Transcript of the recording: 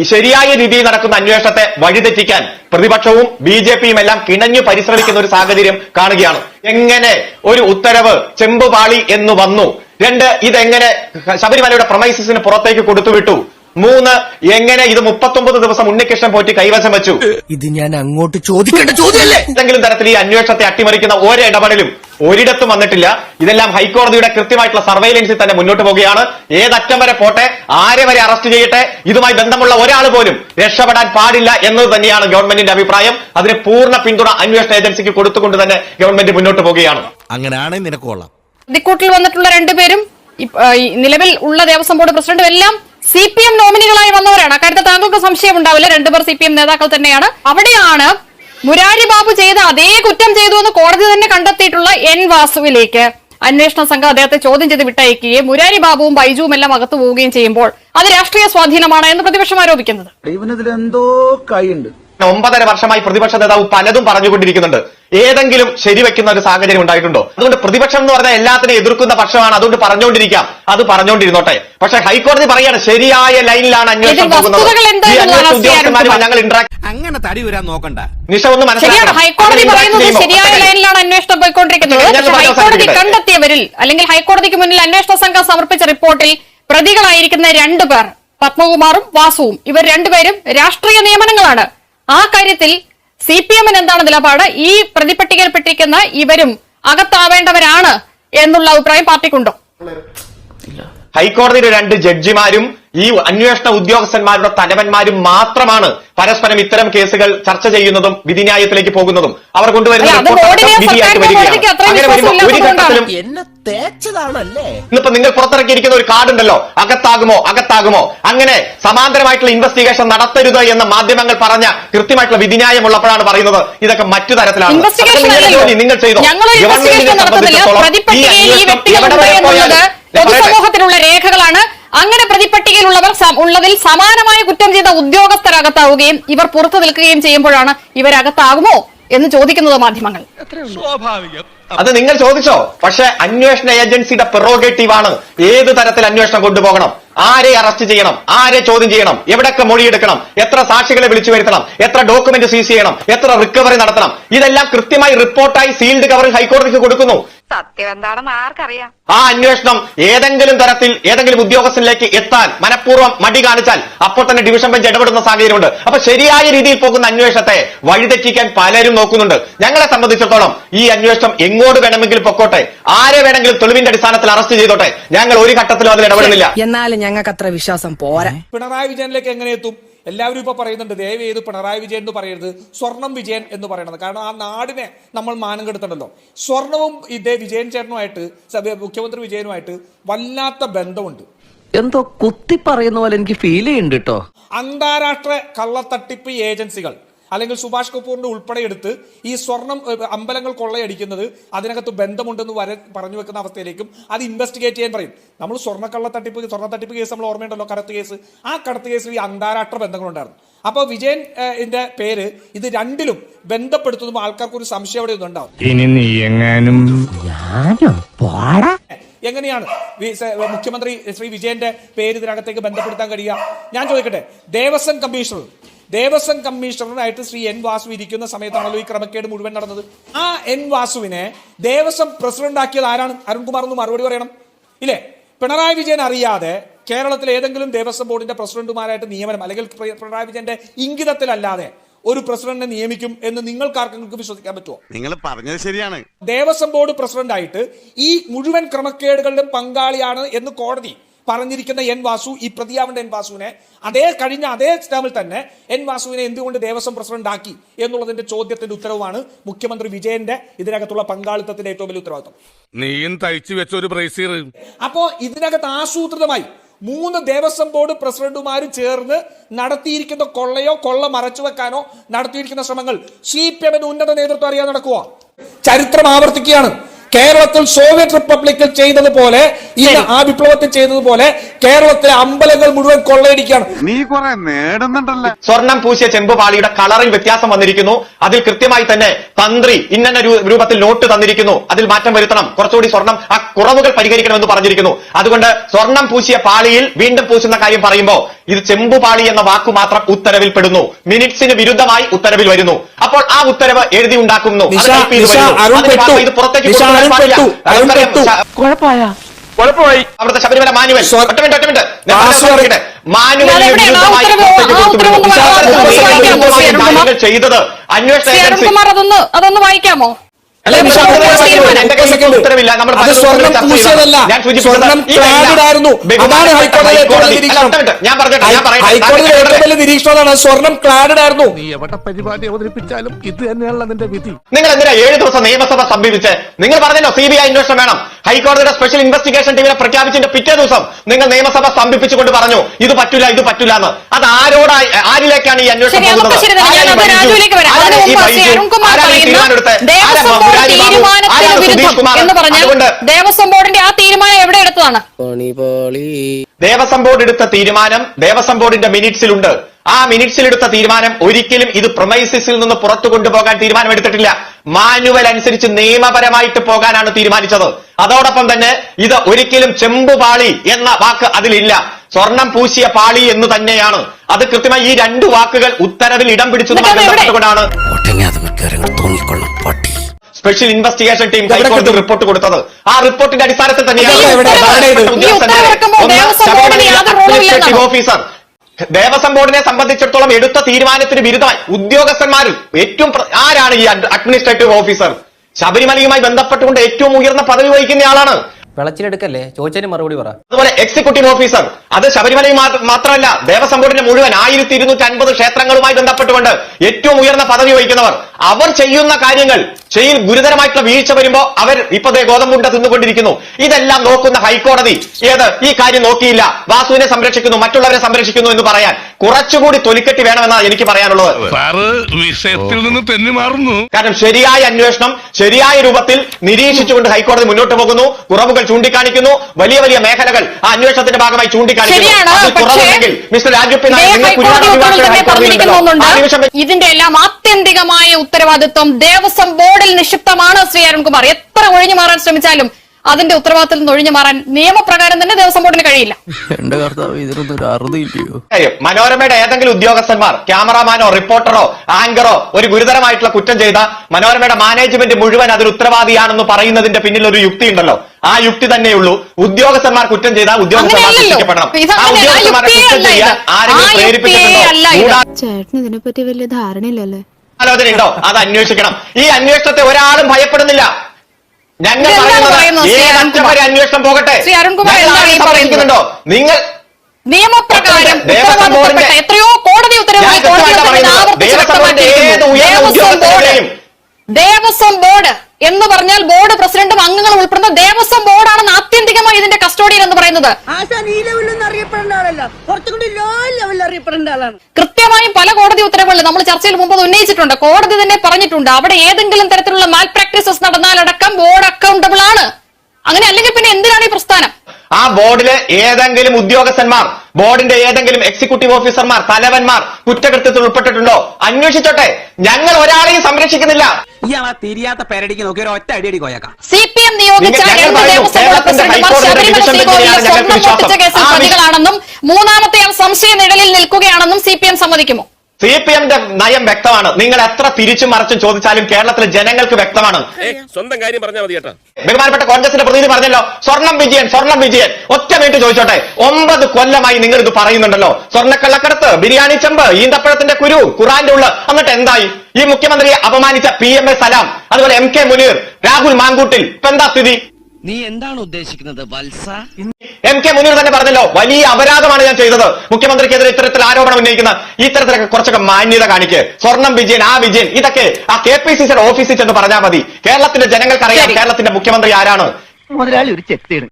ഈ ശരിയായ രീതിയിൽ നടക്കുന്ന അന്വേഷണത്തെ വഴിതെറ്റിക്കാൻ പ്രതിപക്ഷവും ബി ജെ പിയും എല്ലാം കിണഞ്ഞു പരിശ്രമിക്കുന്ന ഒരു സാഹചര്യം കാണുകയാണ്. എങ്ങനെ ഒരു ഉത്തരവ് ചെമ്പുപാളി എന്ന് വന്നു? രണ്ട് ഇതെങ്ങനെ ശബരിമലയുടെ പ്രൊമൈസിന് പുറത്തേക്ക് കൊടുത്തുവിട്ടു? മൂന്ന് എങ്ങനെ ഇത് മുപ്പത്തൊമ്പത് ദിവസം ഉണ്ണികൃഷ്ണൻ പോറ്റി കൈവശം വെച്ചു? ഇത് ഞാൻ അങ്ങോട്ട് ചോദിക്കേണ്ട ചോദ്യമല്ലേ? എന്തെങ്കിലും തരത്തിൽ ഈ അന്വേഷണത്തെ അട്ടിമറിക്കുന്ന ഒരിടപെടലും ഒരിടത്തും വന്നിട്ടില്ല. ഇതെല്ലാം ഹൈക്കോടതിയുടെ കൃത്യമായിട്ടുള്ള സർവൈലൻസിൽ തന്നെ മുന്നോട്ട് പോവുകയാണ്. ഏതറ്റം വരെ പോട്ടെ ആരെ വരെ അറസ്റ്റ് ചെയ്യട്ടെ ഇതുമായി ബന്ധമുള്ള ഒരാൾ പോലും രക്ഷപ്പെടാൻ പാടില്ല എന്നത് തന്നെയാണ് ഗവൺമെന്റിന്റെ അഭിപ്രായം. അതിന് പൂർണ പിന്തുണ അന്വേഷണ ഏജൻസിക്ക് കൊടുത്തുകൊണ്ട് തന്നെ ഗവൺമെന്റ് മുന്നോട്ട് പോവുകയാണ്. അങ്ങനെയാണെ നിനക്കൊള്ളാം പ്രതിക്കൂട്ടിൽ വന്നിട്ടുള്ള രണ്ടുപേരും നിലവിൽ ഉള്ള ദേവസ്വം ബോർഡ് പ്രസിഡന്റും എല്ലാം സി പി എം നോമിനികളായി വന്നവരാണ്. അക്കാര്യത്തിൽ താങ്കൾക്ക് സംശയം ഉണ്ടാവില്ല. രണ്ടുപേർ സി പി എം നേതാക്കൾ തന്നെയാണ്. അവിടെയാണ് മുരാരി ബാബു ചെയ്ത അതേ കുറ്റം ചെയ്തു എന്ന് കോടതി തന്നെ കണ്ടെത്തിയിട്ടുള്ള എൻ വാസുവിലേക്ക്. അന്വേഷണ സംഘം അദ്ദേഹത്തെ ചോദ്യം ചെയ്ത് വിട്ടയക്കുകയും മുരാരി ബാബുവും ബൈജുവും എല്ലാം അകത്തു പോവുകയും ചെയ്യുമ്പോൾ അത് രാഷ്ട്രീയ സ്വാധീനമാണ് എന്ന് പ്രതിപക്ഷം ആരോപിക്കുന്നത്. ഇവനതിലെന്തോ കൈയുണ്ട്. ഒമ്പതര വർഷമായി പ്രതിപക്ഷ നേതാവ് പലതും പറഞ്ഞുകൊണ്ടിരിക്കുന്നുണ്ട്. ഏതെങ്കിലും ശരിവെക്കുന്ന ഒരു സാഹചര്യം ഉണ്ടായിട്ടുണ്ടോ? അതുകൊണ്ട് പ്രതിപക്ഷം എന്ന് പറഞ്ഞാൽ എല്ലാത്തിനും എതിർക്കുന്ന പക്ഷമാണ്. അതുകൊണ്ട് പറഞ്ഞുകൊണ്ടിരിക്കാം. അത് പറഞ്ഞുകൊണ്ടിരുന്നോട്ടെ. പക്ഷെ ഹൈക്കോടതി പറയാണ് ശരിയായ ലൈനിലാണ് അന്വേഷണം പോകുന്നത്? ഞങ്ങൾ അങ്ങനെ തടി വരാൻ നോക്കണ്ട. നിഷ ഒന്ന് ശരിയാണ്. മനസ്സിലാക്കണം ഹൈക്കോടതി പറയുന്നത് ശരിയായ ലൈനിലാണ് അന്വേഷണം പോയിക്കൊണ്ടിരിക്കുന്നത്. ഹൈക്കോടതി. കണ്ടെത്തിയവരിൽ അല്ലെങ്കിൽ ഹൈക്കോടതിക്ക് മുന്നിൽ അന്വേഷണ സംഘം സമർപ്പിച്ച റിപ്പോർട്ടിൽ പ്രതികളായിരിക്കുന്ന രണ്ടുപേർ പത്മകുമാറും വാസുവും. ഇവർ രണ്ടുപേരും രാഷ്ട്രീയ നിയമനങ്ങളാണ്. ആ കാര്യത്തിൽ സി പി എമ്മിന് എന്താണ് നിലപാട്? ഈ പ്രതിപട്ടികയിൽപ്പെട്ടിരിക്കുന്ന ഇവരും അകത്താവേണ്ടവരാണ് എന്നുള്ള അഭിപ്രായം പാർട്ടിക്കുണ്ടോ? ഹൈക്കോടതിയിലെ രണ്ട് ജഡ്ജിമാരും ഈ അന്വേഷണ ഉദ്യോഗസ്ഥന്മാരുടെ തലവന്മാരും മാത്രമാണ് പരസ്പരം ഇത്തരം കേസുകൾ ചർച്ച ചെയ്യുന്നതും വിധിന്യായത്തിലേക്ക് പോകുന്നതും അവർ കൊണ്ടുവരുന്ന ഇന്നിപ്പോ നിങ്ങൾ പുറത്തിറക്കിയിരിക്കുന്ന ഒരു കാർഡ് ഉണ്ടല്ലോ അകത്താകുമോ അകത്താകുമോ? അങ്ങനെ സമാന്തരമായിട്ടുള്ള ഇൻവെസ്റ്റിഗേഷൻ നടത്തരുത് എന്ന് മാധ്യമങ്ങൾ പറഞ്ഞ കൃത്യമായിട്ടുള്ള വിധിന്യായം ഉള്ളപ്പോഴാണ് പറയുന്നത്. ഇതൊക്കെ മറ്റു തരത്തിലാണ്. നിങ്ങൾ ചെയ്തോ? ഞങ്ങൾ ഇൻവെസ്റ്റിഗേഷൻ ഗവൺമെന്റിനെ സംബന്ധിച്ചിടത്തോളം ഈ അന്വേഷണം എവിടെ വരെ പോയാലും പൊതുസമൂഹത്തിലുള്ള രേഖകളാണ്. അങ്ങനെ പ്രതിപട്ടികയിലുള്ളവർ ഉള്ളതിൽ സമാനമായ കുറ്റം ചെയ്ത ഉദ്യോഗസ്ഥരകത്താവുകയും ഇവർ പുറത്തു നിൽക്കുകയും ചെയ്യുമ്പോഴാണ് ഇവരകത്താകുമോ എന്ന് ചോദിക്കുന്നത് മാധ്യമങ്ങൾ. അത് നിങ്ങൾ ചോദിച്ചോ? പക്ഷെ അന്വേഷണ ഏജൻസിയുടെ പെറോഗേറ്റീവ് ആണ് ഏത് തരത്തിൽ അന്വേഷണം കൊണ്ടുപോകണം? ആരെ അറസ്റ്റ് ചെയ്യണം? ആരെ ചോദ്യം ചെയ്യണം? എവിടൊക്കെ മൊഴിയെടുക്കണം? എത്ര സാക്ഷികളെ വിളിച്ചു വരുത്തണം? എത്ര ഡോക്യുമെന്റ് സീസ് ചെയ്യണം? എത്ര റിക്കവറി നടത്തണം? ഇതെല്ലാം കൃത്യമായി റിപ്പോർട്ടായി സീൽഡ് കവറിൽ ഹൈക്കോടതിക്ക് കൊടുക്കുന്നു. സത്യം എന്താണെന്ന് ആർക്കറിയാം? ആ അന്വേഷണം ഏതെങ്കിലും തരത്തിൽ ഏതെങ്കിലും ഉദ്യോഗസ്ഥനിലേക്ക് എത്താൻ മനഃപൂർവം മടി കാണിച്ചാൽ അപ്പോൾ തന്നെ ഡിവിഷൻ ബെഞ്ച് ഇടപെടുന്ന സാഹചര്യമുണ്ട്. അപ്പൊ ശരിയായ രീതിയിൽ പോകുന്ന അന്വേഷണത്തെ വഴിതെറ്റിക്കാൻ പലരും നോക്കുന്നുണ്ട്. ഞങ്ങളെ സംബന്ധിച്ചിടത്തോളം ഈ അന്വേഷണം എങ്ങോട്ട് വേണമെങ്കിലും പൊക്കോട്ടെ ആരെ വേണമെങ്കിലും തെളിവിന്റെ അടിസ്ഥാനത്തിൽ അറസ്റ്റ് ചെയ്തോട്ടെ ഞങ്ങൾ ഒരു ഘട്ടത്തിലും അതിൽ ഇടപെടുന്നില്ല. എന്നാലും ഞങ്ങൾക്ക് അത്ര വിശ്വാസം പോരാ. പിണറായി വിജയനിലേക്ക് എങ്ങനെ എത്തും? എല്ലാവരും ഇപ്പോൾ പറയുന്നുണ്ട് ദയവ് ചെയ്ത് പിണറായി വിജയൻ എന്ന് പറയരുത് സ്വർണം വിജയൻ എന്ന് പറയണത്. കാരണം ആ നാടിനെ നമ്മൾ മാനം കെടുത്തണ്ടല്ലോ. സ്വർണവും ഇതേ വിജയൻ ചേട്ടനുമായിട്ട് മുഖ്യമന്ത്രി വിജയനുമായിട്ട് വല്ലാത്ത ബന്ധമുണ്ട്. എന്തോ കുത്തി പറയുന്ന പോലെ എനിക്ക് ഫീൽ ചെയ്യുന്നുണ്ട് കേട്ടോ അന്താരാഷ്ട്ര കള്ളത്തട്ടിപ്പ് ഏജൻസികൾ അല്ലെങ്കിൽ സുഭാഷ് കപൂറിന്റെ ഉൾപ്പെടെ എടുത്ത് ഈ സ്വർണം അമ്പലങ്ങൾ കൊള്ളയടിക്കുന്നത് അതിനകത്ത് ബന്ധമുണ്ടെന്ന് വരെ പറഞ്ഞു വെക്കുന്ന അവസ്ഥയിലേക്കും അത് ഇൻവെസ്റ്റിഗേറ്റ് ചെയ്യാൻ പറയും. നമ്മൾ സ്വർണക്കള്ള തട്ടിപ്പ് സ്വർണ തട്ടിപ്പ് കേസ് നമ്മൾ ഓർമ്മയുണ്ടല്ലോ കടത്ത് കേസ്. ആ കടത്ത് കേസിൽ ഈ അന്താരാഷ്ട്ര ബന്ധങ്ങളുണ്ടായിരുന്നു. അപ്പോൾ വിജയൻ ഇന്റെ പേര് ഇത് രണ്ടിലും ബന്ധപ്പെടുത്തുമ്പോൾ ആൾക്കാർക്ക് ഒരു സംശയം അവിടെ ഒന്നുണ്ടാവും ഇനി നീ എങ്ങാനും എങ്ങനെയാണ്? മുഖ്യമന്ത്രി ശ്രീ വിജയന്റെ പേര് ഇതിനകത്തേക്ക് ബന്ധപ്പെടുത്താൻ കഴിയുക? ഞാൻ ചോദിക്കട്ടെ ദേവസ്വം കമ്മീഷണർ ദേവസ്വം കമ്മീഷണറായിട്ട് ശ്രീ എൻ വാസു ഇരിക്കുന്ന സമയത്താണല്ലോ ഈ ക്രമക്കേട് മുഴുവൻ നടന്നത്. ആ എൻ വാസുവിനെ ദേവസ്വം പ്രസിഡന്റ് ആക്കിയത് ആരാണ്? അരുൺകുമാർ ഒന്ന് മറുപടി പറയണം. ഇല്ലേ? പിണറായി വിജയൻ അറിയാതെ കേരളത്തിലെ ഏതെങ്കിലും ദേവസ്വം ബോർഡിന്റെ പ്രസിഡന്റുമാരായിട്ട് നിയമനം അല്ലെങ്കിൽ പിണറായി വിജയന്റെ ഇംഗിതത്തിലല്ലാതെ ഒരു പ്രസിഡന്റിനെ നിയമിക്കും എന്ന് നിങ്ങൾക്കാർക്കെങ്കിലും വിശ്വസിക്കാൻ പറ്റുമോ നിങ്ങൾ പറഞ്ഞത് ശരിയാണ്. ദേവസ്വം ബോർഡ് പ്രസിഡന്റായിട്ട് ഈ മുഴുവൻ ക്രമക്കേടുകളിലും പങ്കാളിയാണ് എന്ന് കോടതി പറഞ്ഞിരിക്കുന്ന എൻ വാസു ഈ പ്രതിയാവേണ്ട എൻ വാസുവിനെ അതേ കഴിഞ്ഞ അതേ ടേമിൽ തന്നെ എൻ വാസുവിനെ എന്തുകൊണ്ട് ദേവസ്വം പ്രസിഡന്റ് ആക്കി എന്നുള്ളതിന്റെ ചോദ്യത്തിന്റെ ഉത്തരവാണ് മുഖ്യമന്ത്രി വിജയന്റെ ഇതിനകത്തുള്ള പങ്കാളിത്തത്തിന്റെ ഏറ്റവും വലിയ ഉത്തരവാദിത്വം. നീയും തയ്ച്ചു വെച്ച ഒരു ബ്രേസീർ അപ്പോ ഇതിനകത്ത് ആസൂത്രിതമായി മൂന്ന് ദേവസ്വം ബോർഡ് പ്രസിഡന്റുമാരും ചേർന്ന് നടത്തിയിരിക്കുന്ന കൊള്ളയോ കൊള്ള മറച്ചു വെക്കാനോ നടത്തിയിരിക്കുന്ന ശ്രമങ്ങൾ സി പി എമ്മിന്റെ ഉന്നത നേതൃത്വം അറിയാൻ നടക്കുക ചരിത്രം ആവർത്തിക്കുകയാണ്. കേരളത്തിൽ സോവിയറ്റ് റിപ്പബ്ലിക്കിൽ ചെയ്തതുപോലെ ഇന്ന് ആ വിപ്ലവത്തിൽ ചെയ്തതുപോലെ കേരളത്തിലെ അമ്പലങ്ങൾ മുഴുവൻ കൊള്ളയടിക്കുകയാണ്. നീ കുറെ നേടുന്നുണ്ടല്ലേ? സ്വർണം പൂശിയ ചെമ്പുപാളിയുടെ കളറിൽ വ്യത്യാസം വന്നിരിക്കുന്നു. അതിൽ കൃത്യമായി തന്നെ തന്ത്രി ഇന്ന രൂപത്തിൽ നോട്ട് തന്നിരിക്കുന്നു. അതിൽ മാറ്റം വരുത്തണം. കുറച്ചുകൂടി സ്വർണം ആ കുറവുകൾ പരിഹരിക്കണമെന്ന് പറഞ്ഞിരിക്കുന്നു. അതുകൊണ്ട് സ്വർണം പൂശിയ പാളിയിൽ വീണ്ടും പൂശുന്ന കാര്യം പറയുമ്പോൾ ഇത് ചെമ്പുപാളി എന്ന വാക്കു മാത്രം ഉത്തരവിൽ പെടുന്നു മിനിറ്റ്സിന് വിരുദ്ധമായി ഉത്തരവിൽ വരുന്നു അപ്പോൾ ആ ഉത്തരവ് എഴുതി ഉണ്ടാക്കുന്നു. ഇത് പുറത്തേക്ക് അവിടുത്തെ ശബരിമല മാനുവൽ മാനുവൽ ഒറ്റ മിനിറ്റ് ഒറ്റ മിനിറ്റ് മാനുവലിന് വിരുദ്ധമായി പുറത്തേക്ക്? ചെയ്തത് അന്വേഷണ അതൊന്ന് വായിക്കാമോ ഉത്തരവില്ല. നമ്മൾ ഈ ആയിരുന്നു അതാണ് ഹൈക്കോടതി സ്വർണം ക്ലാഡഡ് നീ എവിടെ പരിപാടി അവതരിപ്പിച്ചാലും ഇത് തന്നെയാണല്ലോ നിന്റെ വിധി. നിങ്ങൾ എന്തിനാ ഏഴ് ദിവസം നിയമസഭ സമീപിച്ച്? നിങ്ങൾ പറഞ്ഞല്ലോ സി ബി ഐ അന്വേഷണം വേണം. ഹൈക്കോടതിയുടെ സ്പെഷ്യൽ ഇൻവെസ്റ്റിഗേഷൻ ടീമിനെ പ്രഖ്യാപിച്ചതിന്റെ പിറ്റേ ദിവസം നിങ്ങൾ നിയമസഭ സ്തംഭിപ്പിച്ചുകൊണ്ട് പറഞ്ഞു ഇത് പറ്റില്ല ഇത് പറ്റൂല എന്ന്. അത് ആരോടായി ആരിലേക്കാണ് ഈ അന്വേഷണം ദേവസ്വം ബോർഡിന്റെ ആ തീരുമാനം എവിടെ എടുത്തതാണ്? ദേവസ്വം ബോർഡ് എടുത്ത തീരുമാനം ദേവസ്വം ബോർഡിന്റെ മിനിറ്റ്സിലുണ്ട്. ആ മിനിറ്റ്സിലെടുത്ത തീരുമാനം ഒരിക്കലും ഇത് പ്രൊമൈസിസിൽ നിന്ന് പുറത്തു കൊണ്ടുപോകാൻ തീരുമാനമെടുത്തിട്ടില്ല. മാനുവൽ അനുസരിച്ച് നിയമപരമായിട്ട് പോകാനാണ് തീരുമാനിച്ചത്. അതോടൊപ്പം തന്നെ ഇത് ഒരിക്കലും ചെമ്പുപാളി എന്ന വാക്ക് അതിലില്ല. സ്വർണം പൂശിയ പാളി എന്ന് തന്നെയാണ്. അത് കൃത്യമായി ഈ രണ്ട് വാക്കുകൾ ഉത്തരവിൽ ഇടം പട്ടി. സ്പെഷ്യൽ ഇൻവെസ്റ്റിഗേഷൻ ടീം ഹൈക്കോടതി റിപ്പോർട്ട് കൊടുത്തത്. ആ റിപ്പോർട്ടിന്റെ അടിസ്ഥാനത്തിൽ തന്നെയാണ്? ഓഫീസർ ദേവസ്വം ബോർഡിനെ സംബന്ധിച്ചിടത്തോളം എടുത്ത തീരുമാനത്തിന് വിരുദ്ധമായി ഉദ്യോഗസ്ഥന്മാരിൽ ഏറ്റവും ആരാണ് ഈ അഡ്മിനിസ്ട്രേറ്റീവ് ഓഫീസർ ശബരിമലയുമായി ബന്ധപ്പെട്ടുകൊണ്ട് ഏറ്റവും ഉയർന്ന പദവി വഹിക്കുന്ന ആളാണ്. വിളച്ചിലെടുക്കല്ലേ ചോദിച്ചതിന് മറുപടി പറ. അതുപോലെ എക്സിക്യൂട്ടീവ് ഓഫീസർ അത് ശബരിമല മാത്രമല്ല ദേവസ്വം ബോർഡിന്റെ മുഴുവൻ ആയിരത്തി ഇരുന്നൂറ്റി അൻപത് ക്ഷേത്രങ്ങളുമായി ബന്ധപ്പെട്ടുകൊണ്ട് ഏറ്റവും ഉയർന്ന പദവി വഹിക്കുന്നവർ. അവർ ചെയ്യുന്ന കാര്യങ്ങൾ ചെയ്യിൽ ഗുരുതരമായിട്ടുള്ള വീഴ്ച വരുമ്പോ അവർ ഇപ്പത്തെ ദേ ഗോതമ്പുണ്ട തിന്നുകൊണ്ടിരിക്കുന്നു. ഇതെല്ലാം നോക്കുന്ന ഹൈക്കോടതി ഏത് ഈ കാര്യം നോക്കിയില്ല. വാസുവിനെ സംരക്ഷിക്കുന്നു മറ്റുള്ളവരെ സംരക്ഷിക്കുന്നു എന്ന് പറയാൻ. കുറച്ചുകൂടി തൊലിക്കെട്ടി വേണമെന്നാണ് എനിക്ക് പറയാനുള്ളത്. വിഷയത്തിൽ നിന്ന് തെന്നി മാറുന്നു. കാരണം ശരിയായ അന്വേഷണം ശരിയായ രൂപത്തിൽ നിരീക്ഷിച്ചുകൊണ്ട് ഹൈക്കോടതി മുന്നോട്ട് പോകുന്നു കുറവുകൾ ചൂണ്ടിക്കാണിക്കുന്നു വലിയ വലിയ മേഖലകൾ ആ അന്വേഷണത്തിന്റെ ഭാഗമായി ചൂണ്ടിക്കാണിക്കുന്നു. കുറവുണ്ടെങ്കിൽ മിസ്റ്റർ രാജു ഇതിന്റെ എല്ലാം ആത്യന്തികമായ ഉത്തരവാദിത്വം ദേവസ്വം ബോർഡിൽ നിക്ഷിപ്തമാണ് ശ്രീ അരുൺകുമാർ. എത്ര ഒഴിഞ്ഞു മാറാൻ ശ്രമിച്ചാലും അതിന്റെ ഉത്തരവാദിത്തത്തിൽ നിന്ന് ഒഴിഞ്ഞു മാറാൻ നിയമപ്രകാരം തന്നെ ദേവസ്വം ബോർഡിന് കഴിയില്ല. എന്റെ കർത്താവ് ഇതിനൊന്നും ഒരു അറുതിയില്ലയോ മനോരമയുടെ ഏതെങ്കിലും ഉദ്യോഗസ്ഥന്മാർ ക്യാമറാമാനോ റിപ്പോർട്ടറോ ആങ്കറോ ഒരു ഗുരുതരമായിട്ടുള്ള കുറ്റം ചെയ്ത മനോരമയുടെ മാനേജ്മെന്റ് മുഴുവൻ അതിൽ ഉത്തരവാദിയാണെന്ന് പറയുന്നതിന്റെ പിന്നിൽ ഒരു യുക്തി ഉണ്ടല്ലോ. ആ യുക്തി തന്നെയുള്ളൂ ഉദ്യോഗസ്ഥന്മാർ കുറ്റം ചെയ്താൽ ഉദ്യോഗസ്ഥന്മാർ ശിക്ഷിക്കപ്പെടണം ആ ഉദ്യോഗസ്ഥന്മാരെ കുറ്റം ചെയ്യാൻ ആരെങ്കിലും ചേട്ടന് ഇതിനെപ്പറ്റി വലിയ ധാരണയില്ലല്ലേ? ആലോചന ഉണ്ടോ? അത് അന്വേഷിക്കണം. ഈ അന്വേഷണത്തെ ഒരാളും ഭയപ്പെടുന്നില്ല. ഞങ്ങൾ പറയുന്നത് ഏതറ്റം അന്വേഷണം പോകട്ടെ? സമർപ്പിക്കുന്നുണ്ടോ നിങ്ങൾ നിയമപ്രകാരം ദേവസ്വം ഉത്തരവാദിത്തപ്പെട്ട ബോർഡിന്റെ- എത്രയോ കോടതി ഉത്തരവുകൾ ഞാൻ കോടതി ദേവസ്വം ബോർഡ്. എന്ന് പറഞ്ഞാൽ ബോർഡ് പ്രസിഡന്റും അംഗങ്ങളും ഉൾപ്പെടുന്ന ദേവസ്വം ബോർഡാണ് ആത്യന്തികമായി ഇതിന്റെ കസ്റ്റോഡിയൻ എന്ന് പറയുന്നത്. ആശാൻ കൃത്യമായും പല കോടതി ഉത്തരവുകളിൽ നമ്മൾ ചർച്ചയിൽ മുമ്പ് ഉന്നയിച്ചിട്ടുണ്ട്. കോടതി തന്നെ പറഞ്ഞിട്ടുണ്ട്. അവിടെ ഏതെങ്കിലും തരത്തിലുള്ള മാൽ പ്രാക്ടീസസ് നടന്നാലടക്കം ബോർഡ് അക്കൗണ്ടബിൾ ആണ്. അങ്ങനെ അല്ലെങ്കിൽ പിന്നെ എന്തിനാണ് ഈ പ്രസ്ഥാനം? ആ ബോർഡിലെ ഏതെങ്കിലും ഉദ്യോഗസ്ഥന്മാർ ബോർഡിന്റെ ഏതെങ്കിലും എക്സിക്യൂട്ടീവ് ഓഫീസർമാർ തലവന്മാർ കുറ്റകൃത്യത്തിൽ ഉൾപ്പെട്ടിട്ടുണ്ടോ? അന്വേഷിച്ചോട്ടെ. ഞങ്ങൾ ഒരാളെയും സംരക്ഷിക്കുന്നില്ല. ഇയാളാ തിരിയാത്ത പേരടിക്ക് നോക്കി ഒരു ഒറ്റ അടിയടി കോയക്കാം. സി പി എം നിയോഗിച്ച രണ്ട് പറയുന്നു, ദേവസ്വം പ്രസിഡന്റുമാർ ശബരിമല കേസിൽ പ്രതികളാണെന്നും മൂന്നാമത്തെ ആൾ സംശയ നിഴലിൽ നിൽക്കുകയാണെന്നും സി പി എം സമ്മതിക്കുമോ? സി പി എമ്മിന്റെ നയം വ്യക്തമാണ്. നിങ്ങൾ എത്ര തിരിച്ചും മറിച്ചും ചോദിച്ചാലും കേരളത്തിലെ ജനങ്ങൾക്ക് വ്യക്തമാണ്. സ്വന്തം കാര്യം പറഞ്ഞാൽ മതി കേട്ടോ ബഹുമാനപ്പെട്ട കോൺഗ്രസിന്റെ പ്രതിനിധി പറഞ്ഞല്ലോ സ്വർണം വിജയൻ സ്വർണം വിജയൻ. ഒറ്റ മിനിറ്റ് ചോദിച്ചോട്ടെ ഒമ്പത് കൊല്ലമായി നിങ്ങൾ ഇത് പറയുന്നുണ്ടല്ലോ. സ്വർണക്കള്ളക്കടത്ത് ബിരിയാണി ചെമ്പ് ഈന്തപ്പഴത്തിന്റെ കുരു ഖുറാന്റെ ഉള്ള. എന്നിട്ട് എന്തായി? ഈ മുഖ്യമന്ത്രിയെ അപമാനിച്ച പി എം എ സലാം അതുപോലെ എം കെ മുനീർ രാഹുൽ മാങ്കൂട്ടിൽ. ഇപ്പൊ എന്താ സ്ഥിതി? നീ എന്താണ് ഉദ്ദേശിക്കുന്നത് വത്സ? എം കെ മുനീർ തന്നെ പറഞ്ഞല്ലോ വലിയ അപരാധമാണ് ഞാൻ ചെയ്തത്. മുഖ്യമന്ത്രിക്കെതിരെ ഇത്തരത്തിൽ ആരോപണം ഉന്നയിക്കുന്ന ഇത്തരത്തിലൊക്കെ കുറച്ചൊക്കെ മാന്യത കാണിക്ക്. സ്വർണം വിജയൻ ആ വിജയൻ ഇതൊക്കെ ആ കെ പി സി സിയുടെ ഓഫീസിൽ ചെന്ന് പറഞ്ഞാൽ മതി. കേരളത്തിന്റെ ജനങ്ങൾക്കറിയാം. കേരളത്തിന്റെ മുഖ്യമന്ത്രി ആരാണ്. മുതലാളി ഒരു ചെത്തിയാണ്